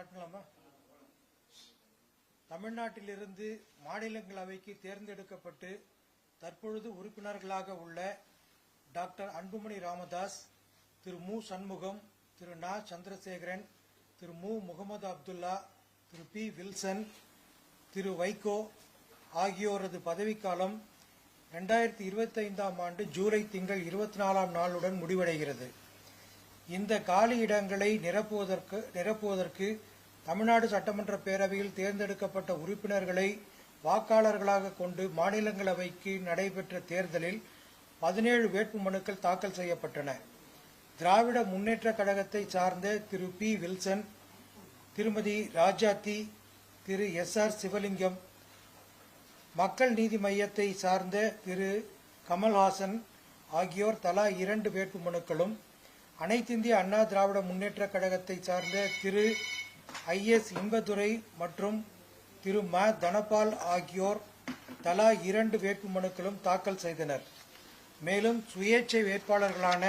Start பண்ணலாமா தமிழ்நாட்டிலிருந்து மாநிலங்களவைக்கு தேர்ந்தெடுக்கப்பட்டு தற்பொழுது உறுப்பினர்களாக உள்ள டாக்டர் அன்புமணி ராமதாஸ் திரு மு. சண்முகம் திரு நா. சந்திரசேகரன் திரு மு. முகமது அப்துல்லா திரு பி. வில்சன் திரு வைகோ ஆகியோரது பதவிக்காலம் ரெண்டாயிரத்தி இருபத்தைந்தாம் ஆண்டு ஜூலை திங்கள் இருபத்தி நாலாம் நாளுடன் முடிவடைகிறது. இந்த காலி இடங்களை நிரப்புவதற்கு நிரப்புவதற்கு தமிழ்நாடு சட்டமன்ற பேரவையில் தேர்ந்தெடுக்கப்பட்ட உறுப்பினர்களை வாக்காளர்களாக கொண்டு மாநிலங்களவைக்கு நடைபெற்ற தேர்தலில் பதினேழு வேட்புமனுக்கள் தாக்கல் செய்யப்பட்டன. திராவிட முன்னேற்ற கழகத்தை சார்ந்த Thiru P. Wilson Thirumathi Rajathi Thiru S. R. Sivalingam மக்கள் நீதி மையத்தை சார்ந்த திரு கமல்ஹாசன் ஆகியோர் தலா இரண்டு வேட்புமனுக்களும் அனைத்திந்திய அண்ணா திராவிட முன்னேற்ற கழகத்தை சார்ந்த திரு ஐ எஸ் இன்பதுரை மற்றும் திரு ம. தனபால் ஆகியோர் தலா இரண்டு வேட்புமனுக்களும் தாக்கல் செய்தனர். மேலும் சுயேட்சை வேட்பாளர்களான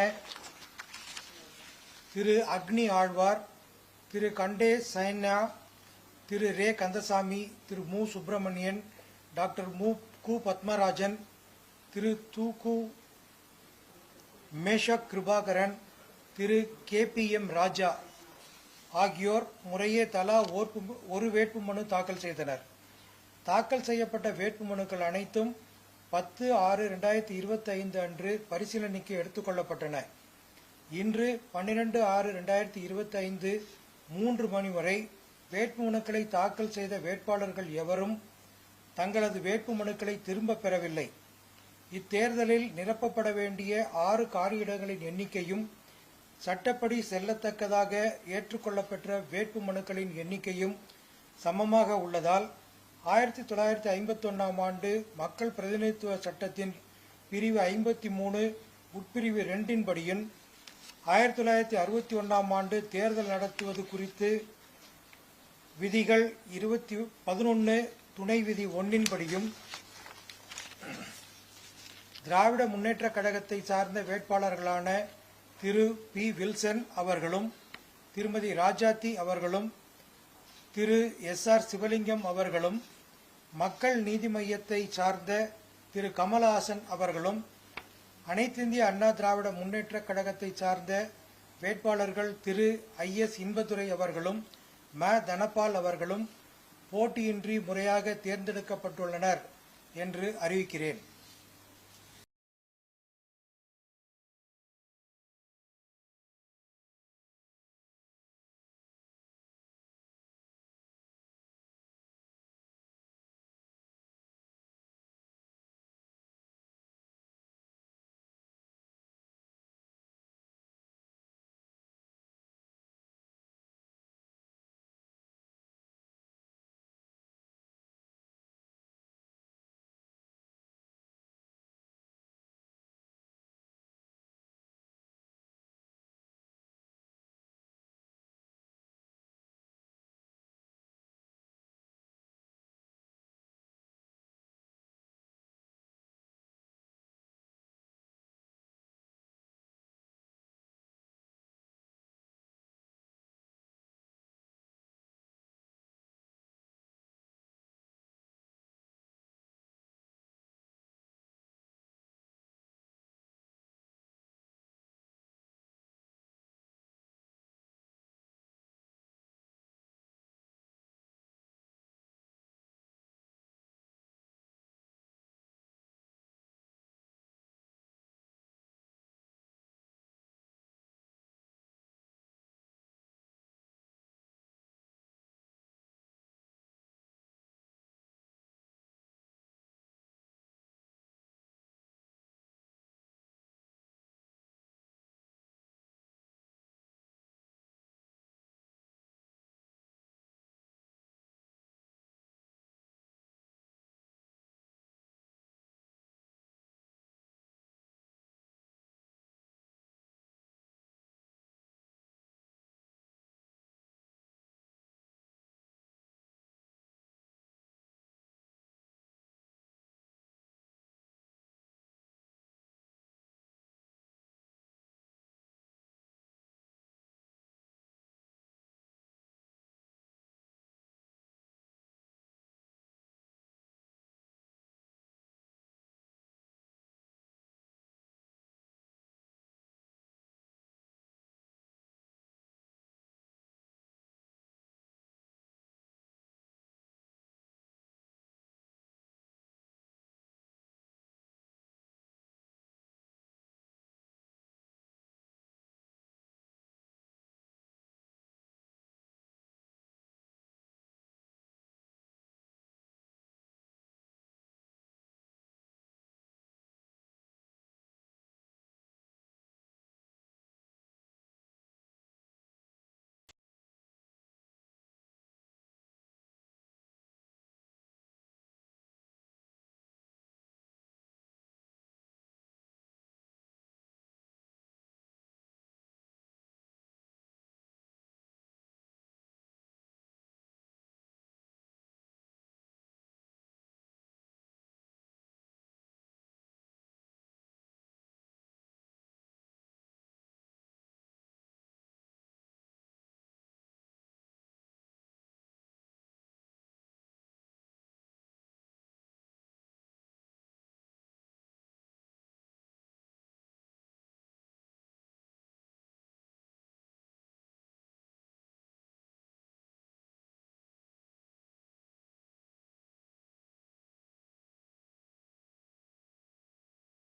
திரு அக்னி ஆழ்வார் திரு கண்டே சைனா திரு ரே. கந்தசாமி திரு மு. சுப்பிரமணியன் டாக்டர் மு. கு. பத்மராஜன் திரு து. கு. Meshak Kirubakaran Thiru K. P. M. Raja ஆகியோர் முறையே தலா ஓர்ப்பு- ஒரு வேட்புமனு தாக்கல் செய்தனர். தாக்கல் செய்யப்பட்ட வேட்புமனுக்கள் அனைத்தும் பத்து ஆறு ரெண்டாயிரத்தி இருபத்தி ஐந்து அன்று பரிசீலனைக்கு எடுத்துக்கொள்ளப்பட்டன இன்று பன்னிரண்டு ஆறு ரெண்டாயிரத்தி இருபத்தி ஐந்து மூன்று மணி வரை வேட்புமனுக்களை தாக்கல் செய்த வேட்பாளர்கள் எவரும் தங்களது வேட்புமனுக்களை திரும்பப் பெறவில்லை. இத்தேர்தலில் நிரப்பப்பட வேண்டிய ஆறு காலியிடங்களின் எண்ணிக்கையும் சட்டப்படி செல்லத்தக்கதாக ஏற்றுக்கொள்ளப்பெற்ற வேட்பு மனுக்களின் எண்ணிக்கையும் சமமாக உள்ளதால் ஆயிரத்தி தொள்ளாயிரத்தி ஐம்பத்தொன்னாம் ஆண்டு மக்கள் பிரதிநிதித்துவ சட்டத்தின் பிரிவு ஐம்பத்தி மூணு உட்பிரிவு ரெண்டின் படியும் ஆயிரத்தி தொள்ளாயிரத்தி அறுபத்தி ஒன்றாம் ஆண்டு தேர்தல் நடத்துவது குறித்து விதிகள் இருபத்தி பதினொன்று துணை விதி ஒன்றின்படியும் திராவிட முன்னேற்றக் கழகத்தை சார்ந்த வேட்பாளர்களான திரு பி. வில்சன் அவர்களும் திருமதி ராஜாத்தி அவர்களும் திரு எஸ். ஆர். சிவலிங்கம் அவர்களும் மக்கள் நீதி மையத்தை சார்ந்த திரு கமலஹாசன் அவர்களும் அனைத்திந்திய அண்ணா திராவிட முன்னேற்றக் கழகத்தை சார்ந்த வேட்பாளர்கள் திரு ஐ. எஸ். இன்பதுரை அவர்களும் ம. தனபால் அவர்களும் போட்டியின்றி முறையாக தேர்ந்தெடுக்கப்பட்டுள்ளனர் என்று அறிவிக்கிறேன்.